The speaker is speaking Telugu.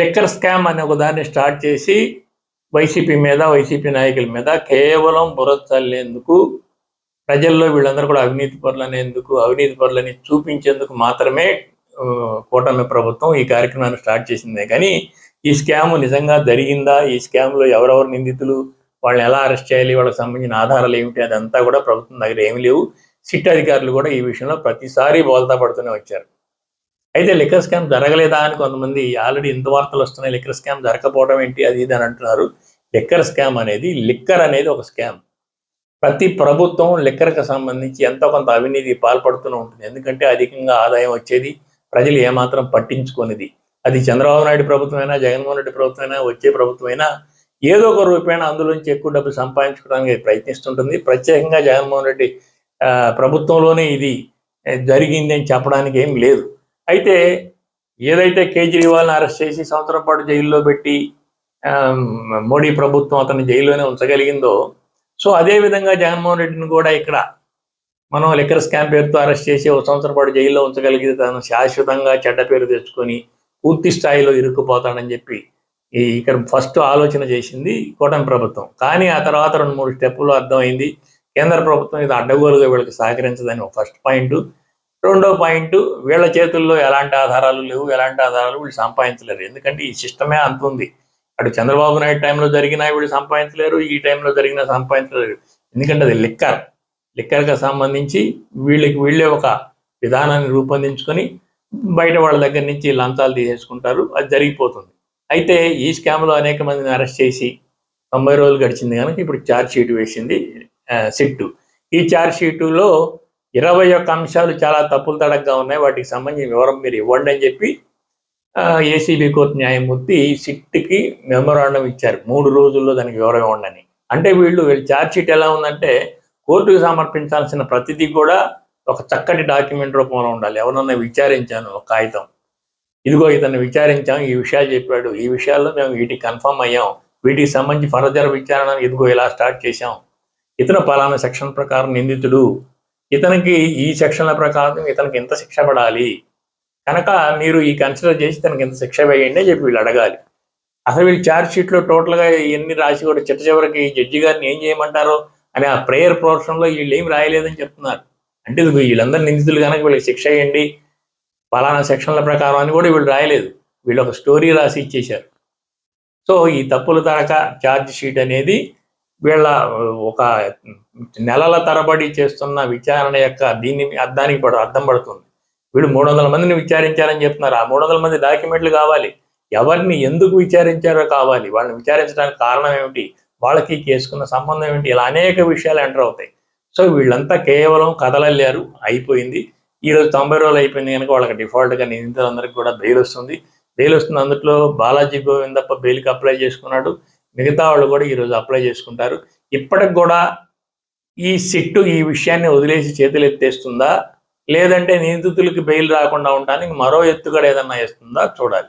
లిక్కర్ స్కామ్ అనే ఒక దాన్ని స్టార్ట్ చేసి వైసీపీ మీద వైసీపీ నాయకుల మీద కేవలం బురద చల్లేందుకు ప్రజల్లో వీళ్ళందరూ కూడా అవినీతి పరులనేందుకు అవినీతి పరులని చూపించేందుకు మాత్రమే కూటమి ప్రభుత్వం ఈ కార్యక్రమాన్ని స్టార్ట్ చేసిందే. కానీ ఈ స్కామ్ నిజంగా జరిగిందా? ఈ స్కామ్లో ఎవరెవరు నిందితులు? వాళ్ళని ఎలా అరెస్ట్ చేయాలి? వాళ్ళకి సంబంధించిన ఆధారాలు ఏమిటి? అదంతా కూడా ప్రభుత్వం దగ్గర ఏమీ లేవు. సిట్ అధికారులు కూడా ఈ విషయంలో ప్రతిసారి బోల్తా పడుతూనే వచ్చారు. అయితే లిక్కర్ స్కామ్ జరగలేదా అని కొంతమంది ఆల్రెడీ ఇంత వార్తలు వస్తున్నాయి లిక్కర్ స్కామ్ జరగకపోవడం ఏంటి అది ఇది అని అంటున్నారు. లిక్కర్ స్కామ్ అనేది లిక్కర్ అనేది ఒక స్కామ్ ప్రతి ప్రభుత్వం లిక్కర్కి సంబంధించి ఎంతో కొంత అవినీతి పాల్పడుతూనే ఉంటుంది. ఎందుకంటే అధికంగా ఆదాయం వచ్చేది ప్రజలు ఏమాత్రం పట్టించుకునేది. అది చంద్రబాబు నాయుడు ప్రభుత్వమైనా జగన్మోహన్ రెడ్డి ప్రభుత్వమైనా వచ్చే ప్రభుత్వమైనా ఏదో ఒక రూపాయన అందులోంచి ఎక్కువ డబ్బు సంపాదించుకోవడానికి ప్రయత్నిస్తుంటుంది. ప్రత్యేకంగా జగన్మోహన్ రెడ్డి ప్రభుత్వంలోనే ఇది జరిగింది అని చెప్పడానికి ఏం లేదు. అయితే ఏదైతే కేజ్రీవాల్ని అరెస్ట్ చేసి సంవత్సరం పాటు జైల్లో పెట్టి ఆ, మోడీ ప్రభుత్వం అతన్ని జైల్లోనే ఉంచగలిగిందో సో అదే విధంగా జగన్మోహన్ రెడ్డిని కూడా ఇక్కడ మనం లిక్కర్ స్కామ్ పేరుతో అరెస్ట్ చేసి ఒక సంవత్సరం పాటు జైల్లో ఉంచగలిగితే తను శాశ్వతంగా చెడ్డ పేరు తెచ్చుకొని పూర్తి స్థాయిలో ఇరుక్కుపోతాడని చెప్పి ఈ ఇక్కడ ఫస్ట్ ఆలోచన చేసింది కూటమి ప్రభుత్వం. కానీ ఆ తర్వాత రెండు మూడు స్టెప్పులు అర్థమైంది. కేంద్ర ప్రభుత్వం ఇది అడ్డగోలుగా వీళ్ళకి సహకరించదని ఒక ఫస్ట్ పాయింట్. రెండో పాయింట్ వీళ్ళ చేతుల్లో ఎలాంటి ఆధారాలు లేవు ఎలాంటి ఆధారాలు వీళ్ళు సంపాదించలేరు. ఎందుకంటే ఈ సిస్టమే అంత ఉంది. అటు చంద్రబాబు నాయుడు టైంలో జరిగినా వీళ్ళు సంపాదించలేరు ఈ టైంలో జరిగినా సంపాదించలేరు. ఎందుకంటే అది లిక్కర్. లిక్కర్కి సంబంధించి వీళ్ళకి వీళ్ళే ఒక విధానాన్ని రూపొందించుకొని బయట వాళ్ళ దగ్గర నుంచి లంచాలు తీసేసుకుంటారు. అది జరిగిపోతుంది. అయితే ఈ స్కామ్లో అనేక మందిని అరెస్ట్ చేసి తొంభై రోజులు గడిచింది కనుక ఇప్పుడు ఛార్జ్ షీట్ వేసింది సిట్టు. ఈ ఛార్జ్ షీటులో ఇరవై ఒక్క అంశాలు చాలా తప్పులు తడగ్గా ఉన్నాయి. వాటికి సంబంధించిన వివరం మీరు ఇవ్వండి అని చెప్పి ఏసీబీ కోర్టు న్యాయమూర్తి సిట్కి మెమోరాండం ఇచ్చారు. మూడు రోజుల్లో దానికి వివరం ఇవ్వండి అంటే వీళ్ళు వీళ్ళ ఛార్జ్షీట్ ఎలా ఉందంటే కోర్టుకు సమర్పించాల్సిన ప్రతిదీ కూడా ఒక చక్కటి డాక్యుమెంట్ రూపంలో ఉండాలి. ఎవరన్నా విచారించాను ఒక కాగితం. ఇదిగో ఇతన్ని విచారించాం ఈ విషయాలు చెప్పాడు. ఈ విషయాల్లో మేము వీటికి కన్ఫర్మ్ అయ్యాం. వీటికి సంబంధించి ఫర్దర్ విచారణ ఇదిగో ఇలా స్టార్ట్ చేశాం. ఇతను పలానా సెక్షన్ ప్రకారం నిందితుడు. ఇతనికి ఈ సెక్షన్ల ప్రకారం ఇతనికి ఎంత శిక్ష పడాలి. కనుక మీరు ఈ కన్సిడర్ చేసి తనకి ఎంత శిక్ష వేయండి అని చెప్పి వీళ్ళు అడగాలి. అసలు వీళ్ళు ఛార్జ్ షీట్లో టోటల్గా ఎన్ని రాసి కూడా చిట్ట చివరికి జడ్జి గారిని ఏం చేయమంటారో? అని ఆ ప్రేయర్ పోర్షన్లో వీళ్ళు ఏం రాయలేదని చెప్తున్నారు. అంటే ఇది వీళ్ళందరూ నిందితులు కనుక వీళ్ళకి శిక్ష వేయండి. ఫలానా సెక్షన్ల ప్రకారం అని కూడా వీళ్ళు రాయలేదు. వీళ్ళు ఒక స్టోరీ రాసి ఇచ్చేశారు. సో ఈ తప్పుల తరక ఛార్జ్ షీట్ అనేది వీళ్ళ ఒక నెలల తరబడి చేస్తున్న విచారణ యొక్క దీన్ని అర్థానికి పడు అర్థం పడుతుంది. వీళ్ళు మూడు వందల మందిని విచారించారని చెప్తున్నారు. ఆ మూడు వందల మంది డాక్యుమెంట్లు కావాలి. ఎవరిని ఎందుకు విచారించారో కావాలి. వాళ్ళని విచారించడానికి కారణం ఏమిటి? వాళ్ళకి చేసుకున్న కేసుకున్న సంబంధం ఏమిటి? ఇలా అనేక విషయాలు ఎంటర్ అవుతాయి. సో వీళ్ళంతా కేవలం కథలల్లారు అయిపోయింది. ఈ రోజు తొంభై రోజులు అయిపోయింది కనుక వాళ్ళకి డిఫాల్ట్గా నిందితులందరికీ కూడా బెయిల్ వస్తుంది. బెయిల్ వస్తుంది అందులో బాలాజీ గోవిందప్ప బెయిల్కి అప్లై చేసుకున్నాడు. మిగతా వాళ్ళు కూడా ఈరోజు అప్లై చేసుకుంటారు. ఇప్పటికి కూడా ఈ సిట్టు ఈ విషయాన్ని వదిలేసి చేతులు ఎత్తేస్తుందా? లేదంటే నిందితులకి బెయిల్ రాకుండా ఉండడానికి మరో ఎత్తుగడ ఏదన్నా వేస్తుందా? చూడాలి.